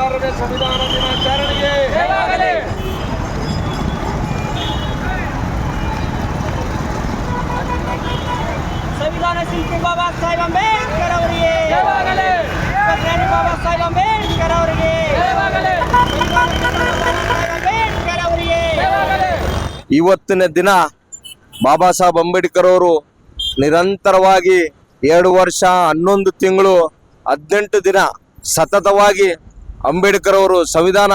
ಹದಿನಾರನೇ ಸಂವಿಧಾನ ದಿನಾಚರಣೆಗೆ ಸಂವಿಧಾನ ಶಿಲ್ಪಿ ಬಾಬಾ ಸಾಹೇಬ್ ಅಂಬೇಡ್ಕರ್ ಅವರಿಗೆ. ಬಾಬಾ ಸಾಹೇಬ್ ಅಂಬೇಡ್ಕರ್ ಅವರಿಗೆ. ಅಂಬೇಡ್ಕರ್ ಅವರಿಗೆ. ಇವತ್ತಿನ ದಿನ ಬಾಬಾ ಸಾಹೇಬ್ ಅಂಬೇಡ್ಕರ್ ಅವರು ನಿರಂತರವಾಗಿ ಎರಡು ವರ್ಷ ಹನ್ನೊಂದು ತಿಂಗಳು ಹದಿನೆಂಟು ದಿನ ಸತತವಾಗಿ ಅಂಬೇಡ್ಕರ್ ಅವರು ಸಂವಿಧಾನ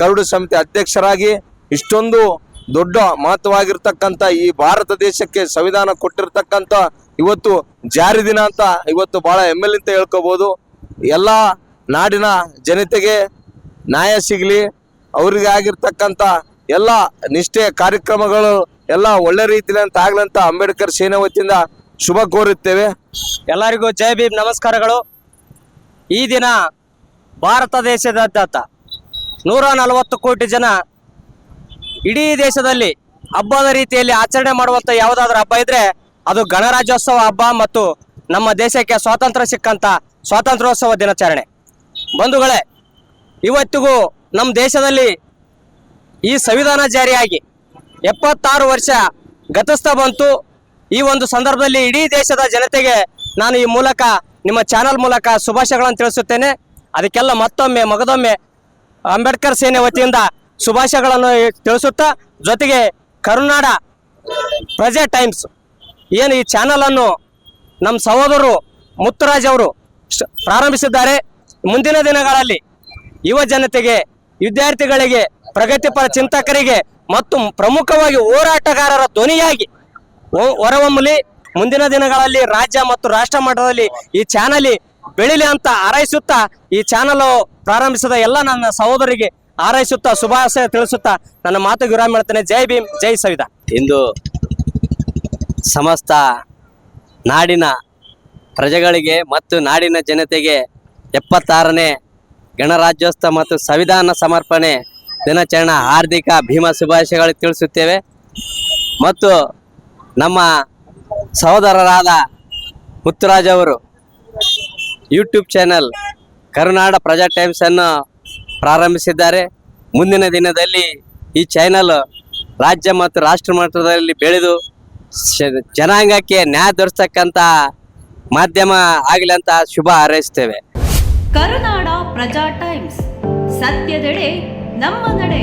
ಕರಡು ಸಮಿತಿ ಅಧ್ಯಕ್ಷರಾಗಿ ಇಷ್ಟೊಂದು ದೊಡ್ಡ ಮಹತ್ವವಾಗಿರ್ತಕ್ಕಂಥ ಈ ಭಾರತ ದೇಶಕ್ಕೆ ಸಂವಿಧಾನ ಕೊಟ್ಟಿರ್ತಕ್ಕಂಥ ಇವತ್ತು ಜಾರಿ ದಿನ ಅಂತ ಇವತ್ತು ಬಹಳ ಎಲ್ ಅಂತ ಹೇಳ್ಕೋಬಹುದು ಎಲ್ಲ ನಾಡಿನ ಜನತೆಗೆ ನ್ಯಾಯ ಸಿಗಲಿ, ಅವರಿಗೆ ಆಗಿರ್ತಕ್ಕಂಥ ಎಲ್ಲ ನಿಷ್ಠೆ ಕಾರ್ಯಕ್ರಮಗಳು ಎಲ್ಲ ಒಳ್ಳೆ ರೀತಿಯಲ್ಲಿ ಅಂತ ಆಗ್ಲಂತ ಅಂಬೇಡ್ಕರ್ ಸೇನೆ ವತಿಯಿಂದ ಶುಭ ಕೋರುತ್ತೇವೆ. ಎಲ್ಲರಿಗೂ ಜೈ ಭೀಮ್, ನಮಸ್ಕಾರಗಳು. ಈ ದಿನ ಭಾರತ ದೇಶದಾದ್ಯಂತ ನೂರ ನಲವತ್ತು ಕೋಟಿ ಜನ ಇಡೀ ದೇಶದಲ್ಲಿ ಹಬ್ಬದ ರೀತಿಯಲ್ಲಿ ಆಚರಣೆ ಮಾಡುವಂಥ ಯಾವುದಾದ್ರೂ ಹಬ್ಬ ಇದ್ರೆ ಅದು ಗಣರಾಜ್ಯೋತ್ಸವ ಹಬ್ಬ ಮತ್ತು ನಮ್ಮ ದೇಶಕ್ಕೆ ಸ್ವಾತಂತ್ರ್ಯ ಸಿಕ್ಕಂತ ಸ್ವಾತಂತ್ರ್ಯೋತ್ಸವ ದಿನಾಚರಣೆ. ಬಂಧುಗಳೇ, ಇವತ್ತಿಗೂ ನಮ್ಮ ದೇಶದಲ್ಲಿ ಈ ಸಂವಿಧಾನ ಜಾರಿಯಾಗಿ ಎಪ್ಪತ್ತಾರು ವರ್ಷ ಗತಿಸ್ತಾ ಬಂತು. ಈ ಒಂದು ಸಂದರ್ಭದಲ್ಲಿ ಇಡೀ ದೇಶದ ಜನತೆಗೆ ನಾನು ಈ ಮೂಲಕ, ನಿಮ್ಮ ಚಾನಲ್ ಮೂಲಕ ಶುಭಾಶಯಗಳನ್ನು ತಿಳಿಸುತ್ತೇನೆ. ಅದಕ್ಕೆಲ್ಲ ಮತ್ತೊಮ್ಮೆ ಮಗದೊಮ್ಮೆ ಅಂಬೇಡ್ಕರ್ ಸೇನೆ ವತಿಯಿಂದ ಶುಭಾಶಯಗಳನ್ನು ತಿಳಿಸುತ್ತಾ ಜೊತೆಗೆ ಕರುನಾಡ ಪ್ರಜೆ ಟೈಮ್ಸ್ ಏನು ಈ ಚಾನಲ್ ಅನ್ನು ನಮ್ಮ ಸಹೋದರರು ಮುತ್ತುರಾಜ್ ಅವರು ಪ್ರಾರಂಭಿಸಿದ್ದಾರೆ. ಮುಂದಿನ ದಿನಗಳಲ್ಲಿ ಯುವ ಜನತೆಗೆ, ವಿದ್ಯಾರ್ಥಿಗಳಿಗೆ, ಪ್ರಗತಿಪರ ಚಿಂತಕರಿಗೆ ಮತ್ತು ಪ್ರಮುಖವಾಗಿ ಹೋರಾಟಗಾರರ ಧ್ವನಿಯಾಗಿ ಹೊರಹೊಮ್ಮಲಿ. ಮುಂದಿನ ದಿನಗಳಲ್ಲಿ ರಾಜ್ಯ ಮತ್ತು ರಾಷ್ಟ್ರ ಮಟ್ಟದಲ್ಲಿ ಈ ಚಾನಲ್ ಬೆಳಿಲಿ ಅಂತ ಹಾರೈಸುತ್ತಾ ಈ ಚಾನಲ್ ಪ್ರಾರಂಭಿಸಿದ ಎಲ್ಲ ನನ್ನ ಸಹೋದರಿಗೆ ಹಾರೈಸುತ್ತಾ ಶುಭಾಶಯ ತಿಳಿಸುತ್ತಾ ನನ್ನ ಮಾತು ವಿರಾಮ ಹೇಳ್ತೇನೆ ಜೈ ಭೀಮ್, ಜೈ ಸವಿದಾ ಇಂದು ಸಮಸ್ತ ನಾಡಿನ ಪ್ರಜೆಗಳಿಗೆ ಮತ್ತು ನಾಡಿನ ಜನತೆಗೆ ಎಪ್ಪತ್ತಾರನೇ ಗಣರಾಜ್ಯೋತ್ಸವ ಮತ್ತು ಸಂವಿಧಾನ ಸಮರ್ಪಣೆ ದಿನಾಚರಣೆ ಹಾರ್ದಿಕ ಭೀಮ ಶುಭಾಶಯಗಳು ತಿಳಿಸುತ್ತೇವೆ. ಮತ್ತು ನಮ್ಮ ಸಹೋದರರಾದ ಮುತ್ತುರಾಜ್ ಅವರು ಯೂಟ್ಯೂಬ್ ಚಾನೆಲ್ ಕರುನಾಡ ಪ್ರಜಾ ಟೈಮ್ಸ್ ಅನ್ನು ಪ್ರಾರಂಭಿಸಿದ್ದಾರೆ. ಮುಂದಿನ ದಿನದಲ್ಲಿ ಈ ಚಾನೆಲ್ ರಾಜ್ಯ ಮತ್ತು ರಾಷ್ಟ್ರ ಮಟ್ಟದಲ್ಲಿ ಬೆಳೆದು ಜನಾಂಗಕ್ಕೆ ನ್ಯಾಯ ದೊರೆತಕ್ಕಂತ ಮಾಧ್ಯಮ ಆಗಲಿ ಅಂತ ಶುಭ ಹಾರೈಸ್ತೇವೆ. ಕರುನಾಡ ಪ್ರಜಾ ಟೈಮ್ಸ್ ಸತ್ಯದೆಡೆ ನಮ್ಮ ನಡೆ.